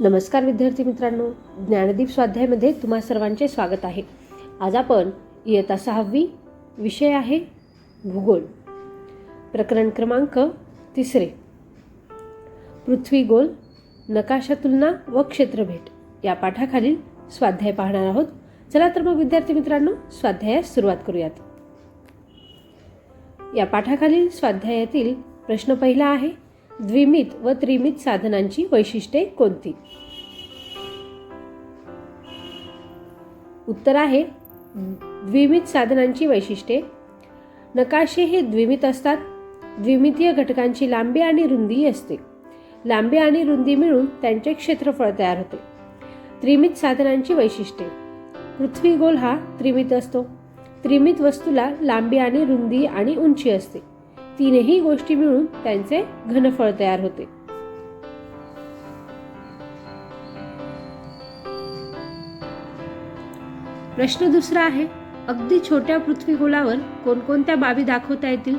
नमस्कार विद्यार्थी मित्रांनो. ज्ञानदीप स्वाध्यायमध्ये तुम्हा सर्वांचे स्वागत आहे. आज आपण इयत्ता सहावी विषय आहे भूगोल. प्रकरण क्रमांक तिसरे. पृथ्वी गोल नकाशा तुलना व क्षेत्रभेट या पाठाखालील स्वाध्याय पाहणार आहोत. चला तर मग विद्यार्थी मित्रांनो स्वाध्यायास सुरुवात करूयात. या पाठाखालील स्वाध्यायातील प्रश्न पहिला आहे. द्विमित व त्रिमित साधनांची वैशिष्ट्ये कोणती? उत्तर आहे द्विमित साधनांची वैशिष्ट्ये. नकाशे हे द्विमित असतात. द्विमितीय घटकांची लांबी आणि रुंदी असते. लांबी आणि रुंदी मिळून त्यांचे क्षेत्रफळ तयार होते. त्रिमित साधनांची वैशिष्ट्ये. पृथ्वी गोल हा त्रिमित असतो. त्रिमित वस्तूला लांबी आणि रुंदी आणि उंची असते. तीनही गोष्टी मिळून त्यांचे घनफळ तयार होते. प्रश्न दुसरा आहे अगदी छोट्या पृथ्वी गोलावर कोणकोणत्या बाबी दाखवता येतील?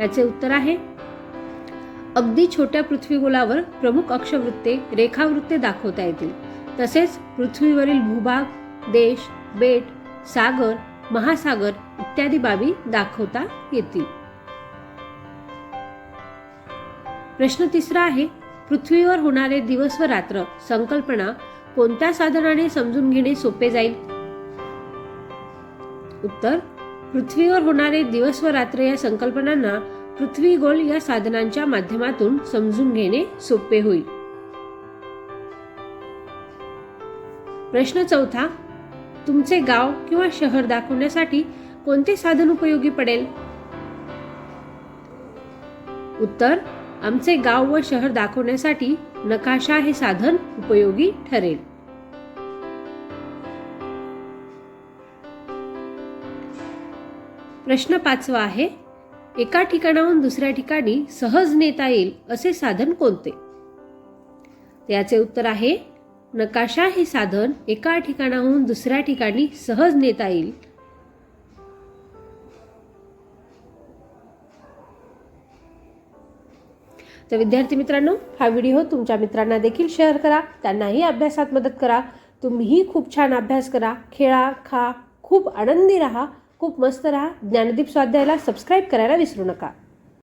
याचे उत्तर आहे अगदी छोट्या पृथ्वी गोलावर प्रमुख अक्षवृत्ते रेखावृत्ते दाखवता येतील. तसेच पृथ्वीवरील भूभाग देश बेट सागर महासागर इत्यादी बाबी दाखवता येतील. प्रश्न तिसरा आहे पृथ्वीवर होणारे दिवस व रात्र संकल्पना कोणत्या साधनाने समजून घेणे सोपे जाईल? उत्तर पृथ्वीवर होणारे दिवस व रात्र या संकल्पनांना पृथ्वी गोल या साधनांच्या माध्यमातून समजून घेणे सोपे होईल. प्रश्न चौथा तुमचे गाव किंवा शहर दाखवण्यासाठी कोणते साधन उपयोगी पडेल? उत्तर आमचे गाव व शहर दाखवण्यासाठी नकाशा हे साधन उपयोगी ठरेल. प्रश्न पाचवा आहे एका ठिकाणाहून दुसऱ्या ठिकाणी सहज नेता येईल असे साधन कोणते? याचे उत्तर आहे नकाशा हे साधन एका ठिकाणाहून दुसऱ्या ठिकाणी सहज नेता येईल तर विद्यार्थी मित्रांनो हा व्हिडिओ तुमच्या मित्रांना देखील शेअर करा. त्यांनाही अभ्यासात मदत करा. तुम्हीही खूप छान अभ्यास करा. खेळा खा. खूप आनंदी राहा. खूप मस्त राहा. ज्ञानदीप स्वाध्यायाला सबस्क्राईब करायला विसरू नका.